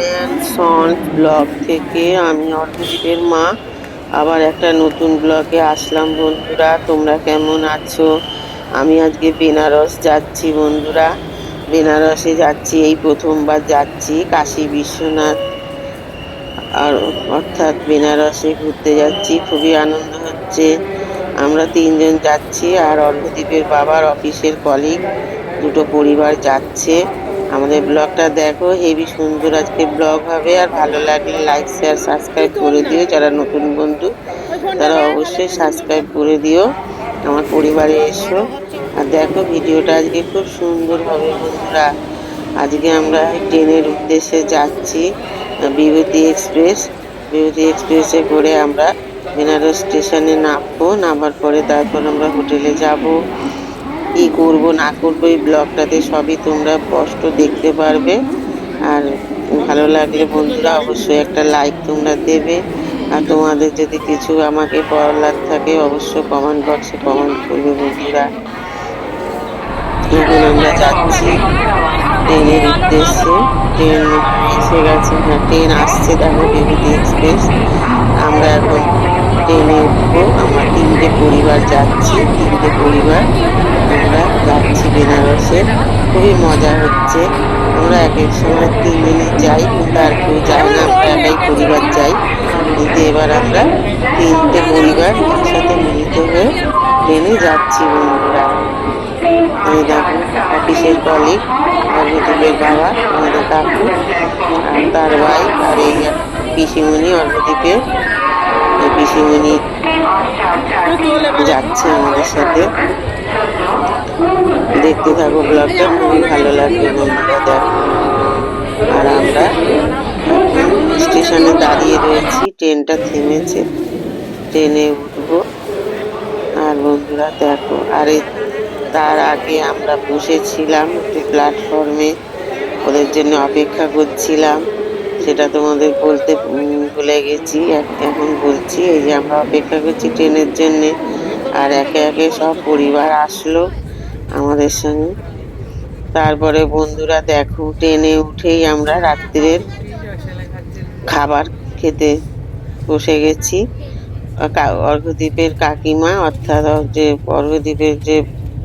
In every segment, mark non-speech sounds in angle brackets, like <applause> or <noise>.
And sons blog থেকে আমি অর্ধদীপের মা। আবার একটা নতুন ব্লগে আসলাম বন্ধুরা, তোমরা কেমন আছো? আমি আজকে বেনারস যাচ্ছি বন্ধুরা। বেনারসে যাচ্ছি, এই প্রথমবার যাচ্ছি, কাশী বিশ্বনাথ। আর অর্থাৎ বেনারসে ঘুরতে যাচ্ছি, খুবই আনন্দ হচ্ছে। আমরা তিনজন যাচ্ছি আর অর্ঘদ্বীপের বাবার অফিসের কলিগ দুটো পরিবার যাচ্ছে। আমাদের ব্লগটা দেখো হেভি সুন্দর আজকে ব্লগ হবে, আর ভালো লাগলে লাইক শেয়ার সাবস্ক্রাইব করে দিও। যারা নতুন বন্ধু, তারা অবশ্যই সাবস্ক্রাইব করে দিও। আমার পরিবারে এসো। আর দেখো, ভিডিওটা আজকে খুব সুন্দর হবে বন্ধুরা। আজকে আমরা ট্রেনের উদ্দেশ্যে যাচ্ছি, বিভূতি এক্সপ্রেস। বিভূতি এক্সপ্রেসে করে আমরা বেনারস স্টেশনে নামবো। নামার পরে তারপর আমরা হোটেলে যাব। কি করব, না করব, এই ব্লগটাতে সবই তোমরা স্পষ্ট দেখতে পারবে। আর ভালো লাগলে বন্ধুরা অবশ্যই একটা লাইক তোমরা দেবে। আর তোমাদের যদি কিছু আমাকে বলার থাকে, অবশ্যই কমেন্ট বক্সে কমেন্ট করবে বন্ধুরা। এখন আমরা যাচ্ছি ট্রেনের উদ্দেশ্যে। ট্রেন এসে গেছে। হ্যাঁ ট্রেন আসছে, দেখো বিভূতি এক্সপ্রেস আমরা এখন ট্রেনে উঠবো। আমরা তিনটে পরিবার যাচ্ছি, তিনটে পরিবার। আমরা যাচ্ছি বেনারসে। খুবই মজা হচ্ছে। আমরা এক এক সময় তিনজনই যাই, কিন্তু আর কেউ যায় না। একাই পরিবার যাই। কিন্তু এবার আমরা তিনটে পরিবার একসাথে মিলিত হয়ে ট্রেনে যাচ্ছি বন্ধুরা। এই দেখো, অফিসের কলিগ আর অর্ঘদীপের বাবা, আমাদের কাকু, আর তার ভাই, আর এই পিসিমণি অর্ঘদীপের এই পিসিমণি যাচ্ছে আমাদের সাথে। দেখতে থাকো ব্লগটা খুবই ভালো লাগবে বন্ধুরা, দেখো। আর আমরা স্টেশনে দাঁড়িয়ে রয়েছি, ট্রেনটা থেমেছে, ট্রেনে উঠবো। আর বন্ধুরা, দেখো, আর তার আগে আমরা বসেছিলাম একটু প্ল্যাটফর্মে ওদের জন্য অপেক্ষা করছিলাম, সেটা তোমাদের বলতে ভুলে গেছি এখ- এখন বলছি, এই যে আমরা অপেক্ষা করছি ট্রেনের জন্যে, আর একে একে সব পরিবার আসলো। আমাদের সঙ্গে। তারপরে বন্ধুরা দেখো ট্রেনে উঠেই আমরা রাত্রিরের খাবার খেতে বসে গেছি। অর্ঘদ্বীপের কাকিমা, অর্থাৎ যে অর্ঘদ্বীপের যে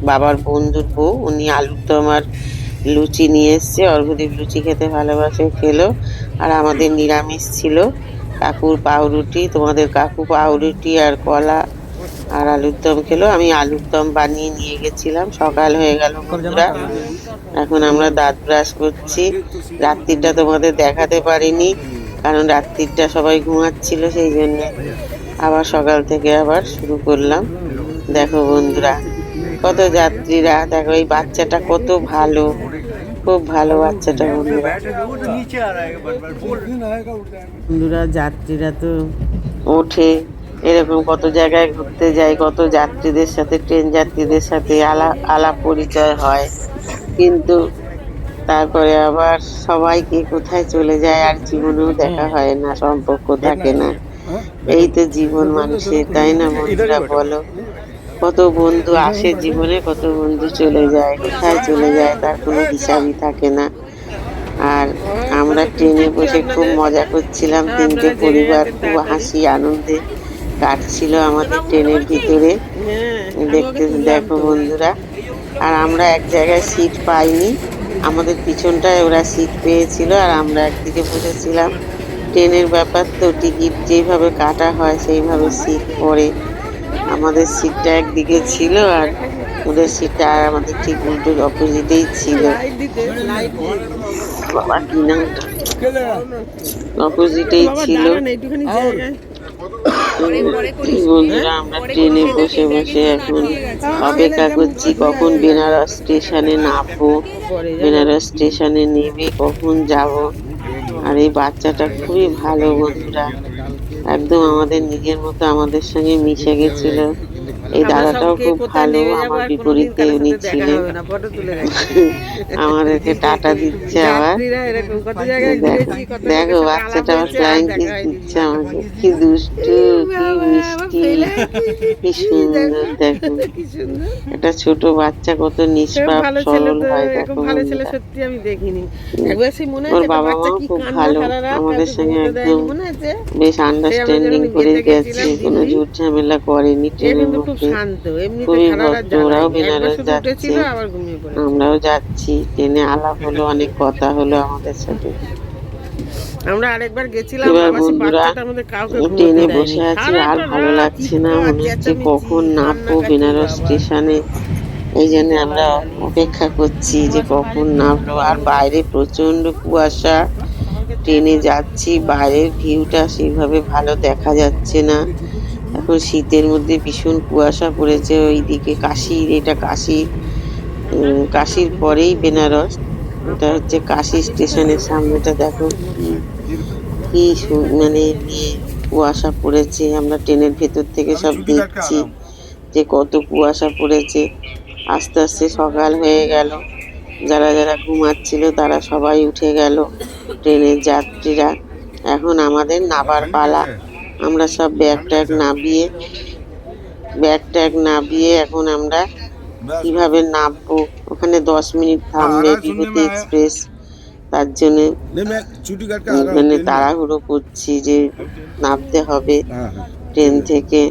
বাবার বন্ধুর বউ, উনি আলুর দম আর লুচি নিয়ে এসছে। অর্ঘদ্বীপ লুচি খেতে ভালোবাসে, খেলো। আর আমাদের নিরামিষ ছিল, কাকুর পাউরুটি। তোমাদের কাকু পাউরুটি আর কলা আর আলুর দম খেলো। আমি আলুর দম বানিয়ে নিয়ে গেছিলাম। সকাল হয়ে গেল বন্ধুরা। এখন আমরা দাঁত ব্রাশ করছি। রাত্রিটা তোমাদের দেখাতে পারিনি, কারণ রাত্রিটা সবাই ঘুমাচ্ছিল সেই জন্য। আবার সকাল থেকে আবার শুরু করলাম। দেখো বন্ধুরা, কত যাত্রীরা। দেখো এই বাচ্চাটা কত ভালো। খুব ভালো বাচ্চাটা বন্ধুরা। বন্ধুরা, যাত্রীরা তো ওঠে। এরকম কত জায়গায় ঘুরতে যায় কত যাত্রীদের সাথে ট্রেন যাত্রীদের সাথে আলাপ আলাপ পরিচয় হয়। কিন্তু তারপরে আবার সবাইকে কোথায় চলে যায় আর জীবনেও দেখা হয় না সম্পর্ক থাকে না। এই তো জীবন মানুষের তাই না বন্ধুরা বলো? কত বন্ধু আসে জীবনে কত বন্ধু চলে যায় কোথায় চলে যায় তার কোনো হিসাবই থাকে না। আর আমরা ট্রেনে বসে খুব মজা করছিলাম তিনটে পরিবার খুব হাসি আনন্দে। কাটছিল আমাদের ট্রেনের ভিতরে। দেখতে দেখো বন্ধুরা আর আমরা এক জায়গায় সিট পাইনি। আমাদের পিছনটায় ওরা সিট পেয়েছিল আর আমরা একদিকে বসেছিলাম। ট্রেনের ব্যাপার তো টিকিট যেভাবে কাটা হয় সেইভাবে সিট পড়ে আমাদের সিটটা একদিকে ছিল আর ওদের সিটটা আর আমাদের ঠিক উল্টো অপোজিটেই ছিল। বাবা কি না অপোজিটেই ছিল। বন্ধুরা আমরা ট্রেনে বসে বসে এখন অপেক্ষা করছি কখন বেনারস স্টেশনে নামবো বেনারস স্টেশনে নেমে কখন যাব। আর এই বাচ্চাটা খুবই ভালো বন্ধুরা। একদম আমাদের নিজের মতো আমাদের সঙ্গে মিশে গেছিল। এই দাদাটাও খুব ভালো আমার বিপরীতে উনি ছিলেন। আমাদেরকে টাটা দিচ্ছে আবার। দেখো বাচ্চাটা হয়েছে, ফ্লাইং কিস দিচ্ছে আমাকে। কি দুষ্টু কি মিষ্টি কি সুন্দর দেখো। একটা ছোট বাচ্চা কত নিষ্পাপ সরল হয় দেখো। ভালো ছেলে সত্যি আমি দেখিনি। একবার সেই মনে ওর আছে বাবা বাচ্চা মাও কি খুব ভালো, আমাদের সঙ্গে একদম বেশ আন্ডারস্ট্যান্ডিং করে গেছে কোনো ঝুট ঝামেলা করেনি ট্রেনের শান্ত। এমনিতে সারা রাত ওরাও বেনারস যাচ্ছে। উঠেছিল আবার ঘুমিয়ে পড়েছে। আমরাও যাচ্ছি। ট্রেনে আলাপ হলো <laughs> অনেক কথা হলো আমাদের সাথে। আমরা আরেকবার গেছিলাম বন্ধুরা, কাউকে ট্রেনে বসে আছি আর ভালো লাগছে না। মনে হচ্ছে কখন নামবো বেনারস স্টেশনে। এই জন্য আমরা অপেক্ষা করছি যে কখন নামলো আর বাইরে প্রচণ্ড কুয়াশা। ট্রেনে যাচ্ছি বাইরের ভিউটা সেইভাবে ভালো দেখা যাচ্ছে না। এখন শীতের মধ্যে ভীষণ কুয়াশা পড়েছে ওইদিকে কাশির এটা উম, কাশির পরেই বেনারস এটা হচ্ছে কাশি স্টেশনের সামনেটা দেখো কি কি মানে কুয়াশা পড়েছে আমরা ট্রেনের ভেতর থেকে সব দেখছি যে কত কুয়াশা পড়েছে আস্তে আস্তে সকাল হয়ে গেল যারা যারা ঘুমাচ্ছিল তারা সবাই উঠে গেল ট্রেনের যাত্রীরা এখন আমাদের নাবার পালা। আমরা সব ব্যাগ ট্যাগ নাবিয়ে ব্যাগ ট্যাগ নাবিয়ে এখন আমরা কীভাবে নামবো ওখানে দশ মিনিট থামবে বিভূতি এক্সপ্রেস তার জন্যে মানে তাড়াহুড়ো করছি যে নামতে হবে ট্রেন থেকে।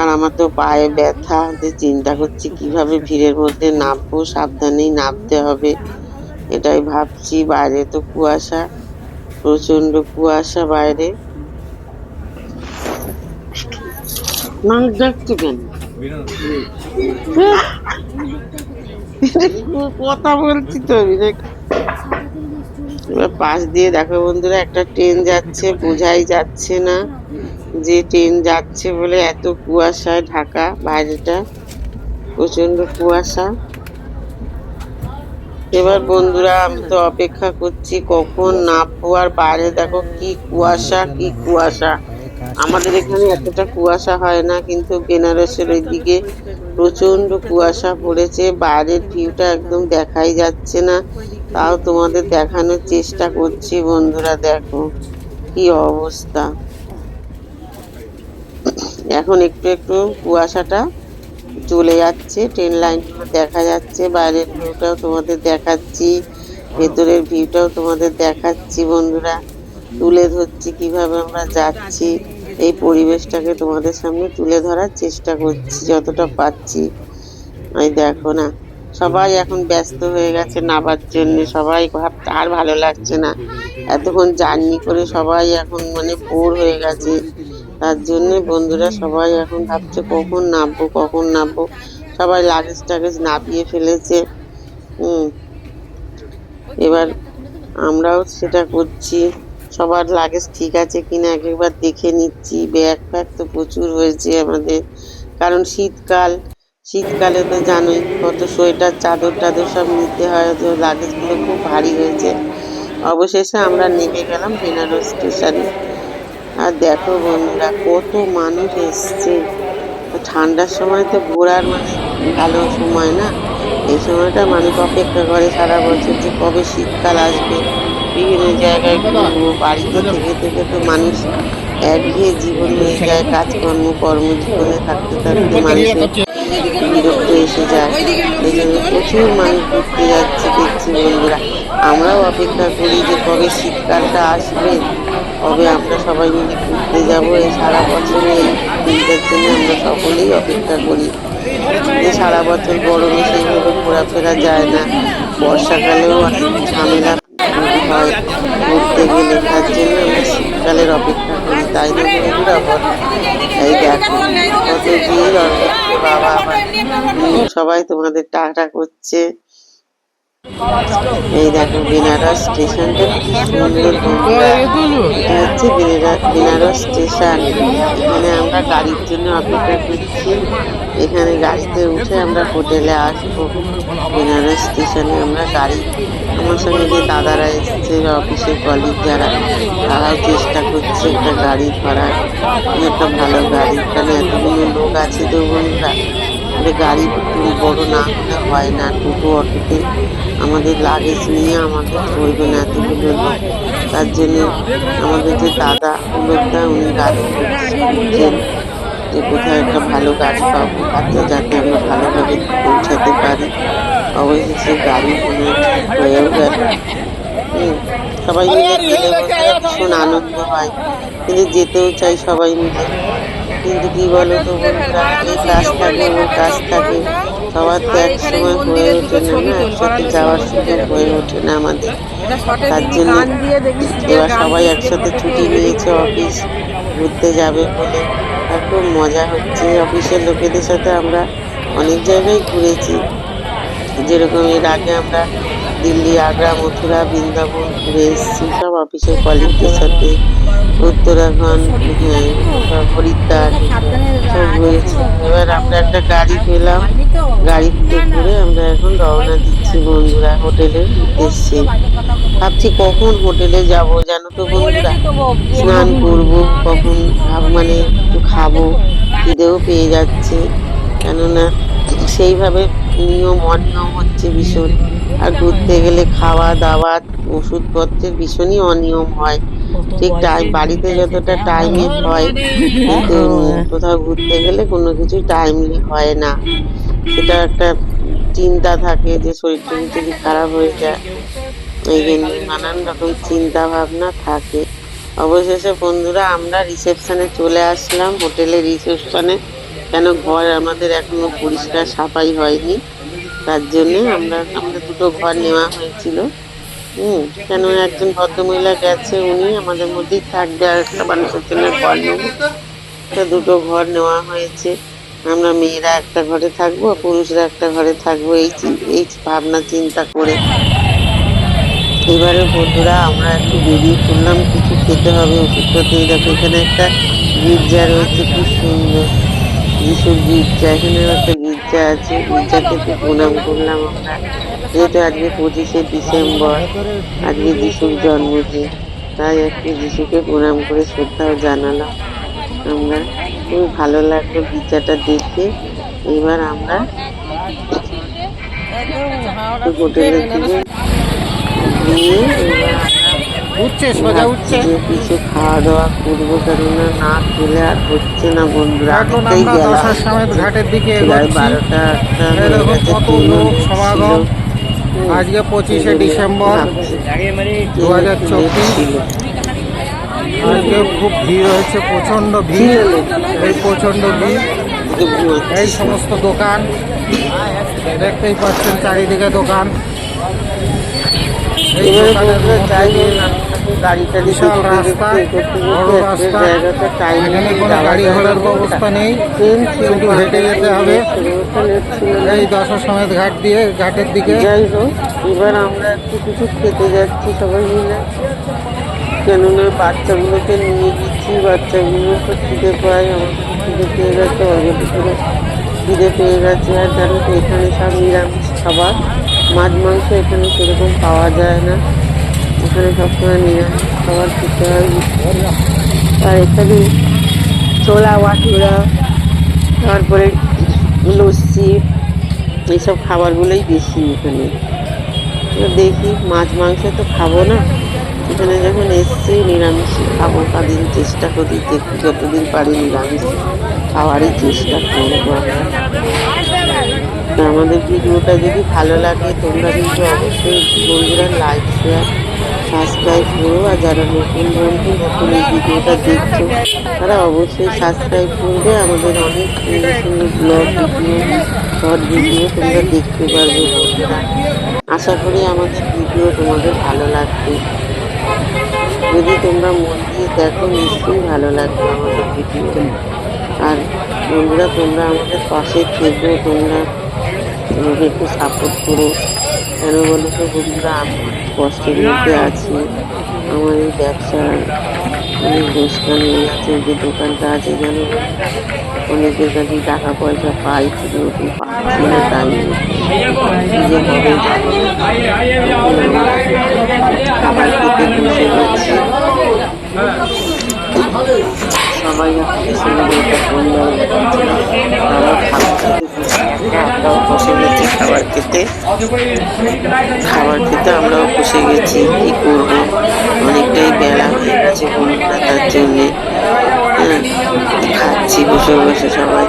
আর আমার তো পায়ে ব্যথা যে চিন্তা করছি কীভাবে ভিড়ের মধ্যে নামবো সাবধানেই নামতে হবে। এটাই ভাবছি বাইরে তো কুয়াশা প্রচণ্ড কুয়াশা বাইরে। মানুষ দেখছি কেন কথা বলছি তো এবার পাশ দিয়ে দেখো বন্ধুরা, একটা ট্রেন যাচ্ছে, বোঝাই যাচ্ছে না যে ট্রেন যাচ্ছে বলে এত কুয়াশায় ঢাকা, বাইরেটা প্রচণ্ড কুয়াশা। এবার বন্ধুরা, আমি তো অপেক্ষা করছি কখন নামবো আর বাইরে দেখো কি কুয়াশা কি কুয়াশা। আমাদের এখানে এতটা কুয়াশা হয় না, কিন্তু বেনারসের ওই দিকে প্রচণ্ড কুয়াশা পড়েছে, বাইরের ভিউটা একদম দেখাই যাচ্ছে না। তাও তোমাদের দেখানোর চেষ্টা করছি বন্ধুরা, দেখো কি অবস্থা। এখন একটু একটু কুয়াশাটা চলে যাচ্ছে ট্রেন লাইনগুলো দেখা যাচ্ছে, বাইরের ভিউটাও তোমাদের দেখাচ্ছি, ভেতরের ভিউটাও তোমাদের দেখাচ্ছি বন্ধুরা। তুলে ধরছি কীভাবে আমরা যাচ্ছি। এই পরিবেশটাকে তোমাদের সামনে তুলে ধরার চেষ্টা করছি, যতটা পাচ্ছি এই দেখো না, সবাই এখন ব্যস্ত হয়ে গেছে নাবার জন্য, সবাই ভাব আর ভালো লাগছে না। এতক্ষণ জার্নি করে সবাই এখন মানে বোর হয়ে গেছে। তার জন্য বন্ধুরা সবাই এখন ভাবছে কখন নামবো কখন নামবো। সবাই লাগেজ টাগেজ নামিয়ে ফেলেছে। হুম, এবার আমরাও সেটা করছি। সবার লাগেজ ঠিক আছে কিনা, একবার দেখে নিচ্ছি। ব্যাগ ফ্যাগ তো প্রচুর হয়েছে আমাদের। কারণ শীতকাল, শীতকালে তো জানোই কত সোয়েটার, চাদর টাদর সব নিতে হয়, তো লাগেজগুলো খুব ভারী হয়েছে। অবশেষে আমরা নেমে গেলাম বেনারস স্টেশনে আর দেখো বন্ধুরা, কত মানুষ এসছে। ঠান্ডার সময় তো ঘোরার মানে ভালো সময় না? এই সময়টা মানুষ অপেক্ষা করে সারা বছর যে কবে শীতকাল আসবে। বিভিন্ন জায়গায় ঘুরবো, বাড়িতে থেকে থেকে তো মানুষ একঘেয়ে জীবন হয়ে যায়, কাজকর্ম, কর্মজীবনে থাকতে থাকতে মানুষের বিরক্ত এসে যায়। এই জন্য প্রচুর মানুষ ঘুরতে যাচ্ছে, দেখছি বন্ধুরা। আমরাও অপেক্ষা করি যে কবে শীতকালটা আসবে, কবে আমরা সবাই মিলে ঘুরতে যাব। এই সারা বছরে দিনটার জন্য আমরা সকলেই অপেক্ষা করি যে সারা বছর গরমে সেইভাবে ঘোরাফেরা যায় না। বর্ষাকালেও অনেক ঝামেলা ঘুরতে গেলে শীতকালের অপেক্ষা করি তাই দেখো বাবা সবাই তোমাদের টাকা করছে। এই দেখো বেনারস স্টেশনটা কি সুন্দর এটা হচ্ছে বেনারস স্টেশন। এখানে আমরা গাড়ির জন্য অপেক্ষা করছি। এখানে গাড়িতে উঠে আমরা হোটেলে আসব। বেনারস স্টেশনে আমরা গাড়ি আমার সঙ্গে যে দাদারা এসছে অফিসের কলিগ যারা তারাও চেষ্টা করছে একটা গাড়ি ধরার। একটা ভালো গাড়ি। এখানে এতগুলো লোক আছে তো বন্ধুরা একটা গাড়ি বড় না হলে হয় না দুটো অটোতে আমাদের লাগেজ নিয়ে আমাদের চলবে না এতগুলো লোক তার জন্য আমাদের যে দাদা লোকটা, উনি গাড়ি খুঁজছেন যে কোথায় একটা ভালো গাড়ি পাবো তাতে যাতে আমরা ভালোভাবে পৌঁছাতে পারি। অবশেষে গাড়ি কোনো হয়েও গেল। সবাই মিলে ভীষণ আনন্দ হয়। কিন্তু যেতেও চাই সবাই মিলে। কিন্তু কি বলো তো বন্ধুরা কাজ থাকে কাজ থাকে সবার তো এক সময় হয়ে ওঠে না না? একসাথে যাওয়ার সুযোগ হয়ে ওঠে না আমাদের। তার জন্য এবার সবাই একসাথে ছুটি নিয়েছে, অফিস ঘুরতে যাবে বলে। আর খুব মজা হচ্ছে, অফিসের লোকেদের সাথে আমরা অনেক জায়গায় ঘুরেছি। যেরকম এর আগে আমরা দিল্লি, আগ্রা, মথুরা, বৃন্দাবন, ঘুরে এসেছি। সব অফিসের কলিগদের সাথে। উত্তরাখণ্ড হ্যাঁ হরিদ্বার, সব ঘুরেছি এবার আমরা একটা গাড়ি পেলাম। গাড়িতে করে আমরা এখন রওনা দিচ্ছি বন্ধুরা হোটেলের উদ্দেশ্যে। ভাবছি কখন হোটেলে যাব জানো তো বন্ধুরা? স্নান করব, কখন মানে একটু খাব, খিদেও পেয়ে যাচ্ছে। কেননা সেইভাবে নিয়ম অনিয়ম হচ্ছে ভীষণ। আর ঘুরতে গেলে খাওয়া দাওয়া, ওষুধপত্রের ভীষণই অনিয়ম হয়। ঠিক টাইম বাড়িতে যতটা টাইমে হয়, কিন্তু কোথাও ঘুরতে গেলে কোনো কিছু টাইমলি হয় না। সেটা একটা চিন্তা থাকে যে শরীর টরীর যদি খারাপ হয়ে যায়, এই জন্য নানান রকম চিন্তা ভাবনা থাকে। অবশেষে বন্ধুরা, আমরা রিসেপশনে চলে আসলাম, হোটেলের রিসেপশনে কেন ঘর আমাদের এখনও পরিষ্কার সাফাই হয়নি? তার জন্য আমরা, আমাদের দুটো ঘর নেওয়া হয়েছিল। হুম, কেন একজন ভদ্রমহিলা গেছে, উনি আমাদের মধ্যেই থাকবে আর একটা মানুষের জন্য ঘর নেবে তো দুটো ঘর নেওয়া হয়েছে। আমরা মেয়েরা একটা ঘরে থাকব, পুরুষরা একটা ঘরে থাকব, এই এই ভাবনা, চিন্তা করে। এবারে বন্ধুরা, আমরা একটু বেরিয়ে পড়লাম, কিছু খেতে হবে, ওষুধপত্র দেখো, এখানে একটা গির্জা রয়েছে, খুব সুন্দর। যিশুর গির্জা এখানেও একটা গির্জা আছে। গির্জাকে প্রণাম করলাম আমরা। যেহেতু আজকে পঁচিশে ডিসেম্বর, আজকে যিশুর জন্মদিন, তাই একটু যিশুকে প্রণাম করে শ্রদ্ধাও জানালাম আমরা। খুব ভালো লাগল গির্জাটা দেখে। এবার আমরা হোটেলের দিকে গিয়ে উঠছে সোজা উঠছে। কিছু খাওয়া দাওয়া করব কেননা না খেলে আর হচ্ছে না বন্ধুরা। এখন আমরা দশার সমেত ঘাটের দিকে বারোটা কত লোক সমাগম। আজকে পঁচিশে ডিসেম্বর দু হাজার চব্বিশ। আজকে খুব ভিড় হয়েছে প্রচণ্ড ভিড়। এই প্রচণ্ড ভিড়। এই সমস্ত দোকান। দেখতেই পাচ্ছেন চারিদিকে দোকান এই এবারে দোকানের বন্ধুরা মধ্যে যাই দিয়ে হোক, আমি গাড়ি ঘোড়ার ব্যবস্থা নেই হেঁটে ঘাট দিয়ে ঘাটের দিকে যাই হোক এবার আমরা একটু কিছু খেতে যাচ্ছি সবাই মিলে কেননা বাচ্চাগুলোকে নিয়ে গেছি বাচ্চাগুলো তো খিদে পায় আমাদের খিদে পেয়ে গেছে অলরেডি করে খিদে পেয়ে গেছে আর জানো এখানে সব নিরামিষ খাবার। মাছ, মাংস এখানে সেরকম পাওয়া যায় না। এখানে সবসময় নিরামিষ খাবার খেতে হয়। আর এখানে ছোলা, বাটুরা, তারপরে লস্যি এইসব খাবারগুলোই বেশি এখানে। তো দেখি, মাছ, মাংস তো খাব না। এখানে যখন এসছি, নিরামিষ খাব তাদিন চেষ্টা করি দেখি যতদিন পারি নিরামিষ খাওয়ারই চেষ্টা করব আমরা। আমাদের ভিডিওটা যদি ভালো লাগে, তোমরা কিন্তু অবশ্যই বন্ধুরা লাইক শেয়ার সাবস্ক্রাইব করো। আর যারা নতুন বন্ধু, নতুন এই ভিডিওটা দেখছ, তারা অবশ্যই সাবস্ক্রাইব করবে। আমাদের অনেক সুন্দর সুন্দর ব্লগ ভিডিও শর্ট ভিডিও তোমরা দেখতে পারবে বন্ধুরা। আশা করি আমাদের ভিডিও তোমাদের ভালো লাগবে। যদি তোমরা মন দিয়ে দেখো, নিশ্চয়ই ভালো লাগবে আমাদের ভিডিও আর বন্ধুরা, তোমরা আমাদের পাশে থেকো, তোমরা আমাকে একটু সাপোর্ট করো কেন বলো তো বন্ধুরা, আমি কষ্টের মধ্যে আছি। আমার এই ব্যবসার অনেক লোকসান যাচ্ছে যে দোকানটা আছে, যেন অনেকের কাছে টাকা পয়সা পাই ঠিক মতন পাচ্ছি না তাই। হবে সবাই খাবার খেতে আমরাও বসে গেছি। খাবার খেতে খাবার খেতে আমরাও বসে গেছি কি করব? অনেকটাই বেলা হয়ে গেছে বন্ধুরা তার জন্যে। হ্যাঁ, খাচ্ছি বসে বসে সবাই।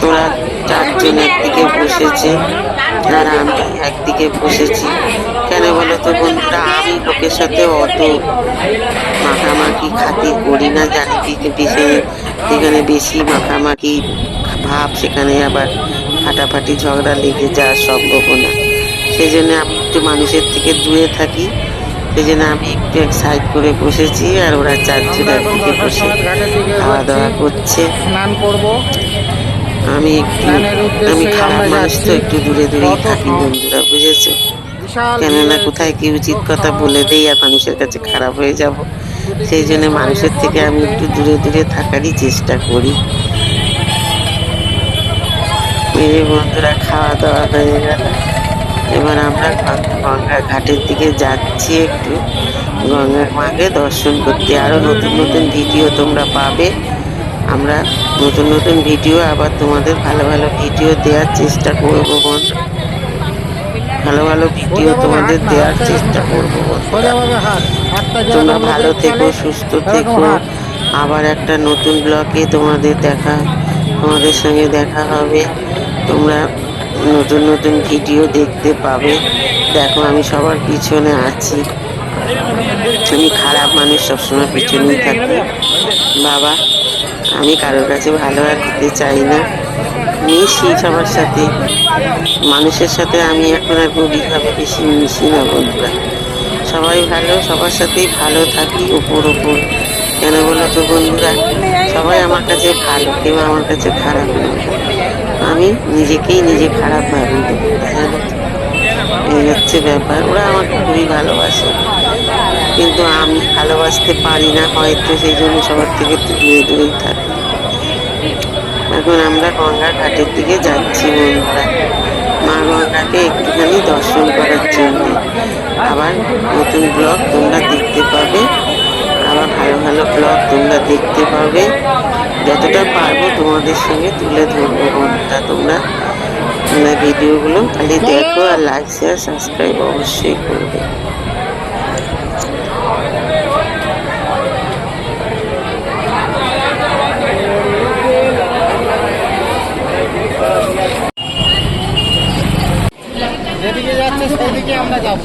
তোরা চারজন একদিকে বসেছে। আর আমি একদিকে বসেছি। কেন বলো তো বন্ধুরা? আমি লোকের সাথে অত মাখামাখি খাতি করি না, জানি যেখানে বেশি মাখামাখি ভাব, সেখানে আবার ফাটাফাটি ঝগড়া লেগে যাওয়ার সম্ভাবনা সেই জন্য আমি একটু মানুষের থেকে দূরে থাকি। সেই জন্য আমি একটু এক সাইড করে বসেছি আর ওরা চারজন একদিকে বসে খাওয়া দাওয়া করছে। স্নান করব। আমি একটু আমি খারাপ মানুষ তো একটু দূরে দূরেই থাকি বন্ধুরা বুঝেছ? কেননা কোথায় কি উচিত কথা বলে দেই আর মানুষের কাছে খারাপ হয়ে যাব। সেই জন্য মানুষের থেকে আমি একটু দূরে দূরে থাকারই চেষ্টা করি। মেরে বন্ধুরা খাওয়া দাওয়া হয়ে গেল। এবার আমরা গঙ্গা- গঙ্গা ঘাটের দিকে যাচ্ছি একটু। গঙ্গার মাকে দর্শন করতে। আরও নতুন নতুন ভিডিও তোমরা পাবে। আমরা নতুন নতুন ভিডিও আবার তোমাদের ভালো ভালো ভিডিও দেওয়ার চেষ্টা করব বন্ধু ভালো ভালো ভিডিও তোমাদের দেওয়ার চেষ্টা করব যেরকম তোমরা ভালো থেকো সুস্থ থেকো। আবার একটা নতুন ব্লগে তোমাদের দেখা তোমাদের সঙ্গে দেখা হবে। তোমরা নতুন নতুন ভিডিও দেখতে পাবে। দেখো আমি সবার পিছনে আছি। আমি খারাপ মানুষ সবসময় পিছনেই থাকি। বাবা। আমি কারোর কাছে ভালো আর দিতে চাই না। মিশি সবার সাথে। মানুষের সাথে আমি এখন আর গভীরভাবে বেশি মিশি না বন্ধুরা। সবাই ভালো, সবার সাথেই ভালো থাকি ওপর ওপর কেন বলো তো বন্ধুরা? সবাই আমার কাছে ভালো, কেউ আমার কাছে খারাপ নয় আমি নিজেকেই নিজে খারাপ ভাবি? এই হচ্ছে ব্যাপার। ওরা আমাকে খুবই ভালোবাসে। কিন্তু আমি ভালোবাসতে পারি না হয়তো সেই জন্য সবার থেকে দূরে দূরেই থাকি। এখন আমরা গঙ্গা ঘাটের দিকে যাচ্ছি বন্ধুরা। মা গঙ্গাকে একটুখানি দর্শন করার জন্য। আবার নতুন ব্লগ তোমরা দেখতে পাবে। আবার ভালো ভালো ব্লগ তোমরা দেখতে পাবে। যতটা পারব তোমাদের সঙ্গে তুলে ধরবো বন্ধুরা। তোমরা তোমরা ভিডিওগুলো খালি দেখো আর লাইক শেয়ার সাবস্ক্রাইব অবশ্যই করবে। আমরা যাব